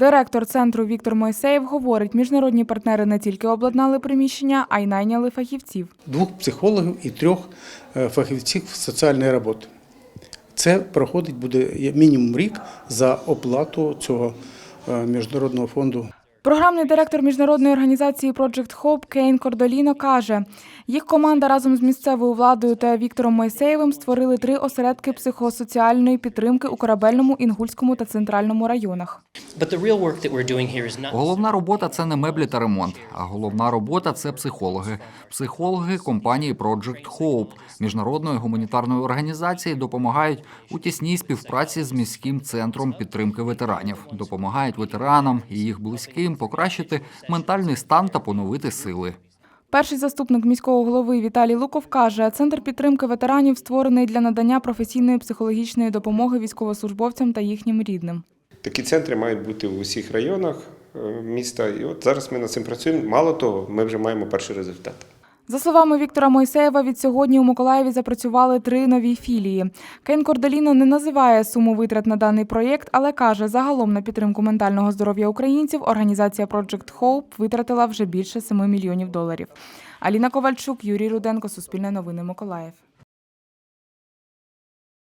Директор центру Віктор Мойсеєв говорить, міжнародні партнери не тільки обладнали приміщення, а й найняли фахівців. двох психологів і трьох е, фахівців соціальної роботи. Це проходить буде мінімум рік за оплату цього е, міжнародного фонду. Програмний директор міжнародної організації Project Hope Кейн Кордоліно каже, їх команда разом з місцевою владою та Віктором Мойсеєвим створили три осередки психосоціальної підтримки у корабельному, інгульському та центральному районах. But the real work that we're doing here is not Головна робота це не меблі та ремонт, а головна робота це психологи. Психологи компанії Project Hope, міжнародної гуманітарної організації, допомагають у тісній співпраці з міським центром підтримки ветеранів, допомагають ветеранам і їх близьким покращити ментальний стан та поновити сили. Перший заступник міського голови Віталій Луков каже, центр підтримки ветеранів створений для надання професійної психологічної допомоги військовослужбовцям та їхнім рідним. Такі центри мають бути в усіх районах е, міста. І от зараз ми над цим працюємо. Мало того, ми вже маємо перший результат. За словами Віктора Мойсеєва, від сьогодні у Миколаєві запрацювали три нові філії. Кейн Кордоліно не називає суму витрат на даний проєкт, але каже, загалом на підтримку ментального здоров'я українців організація Project Hope витратила вже більше 7 мільйонів доларів. Аліна Ковальчук, Юрій Руденко, Суспільне новини Миколаїв.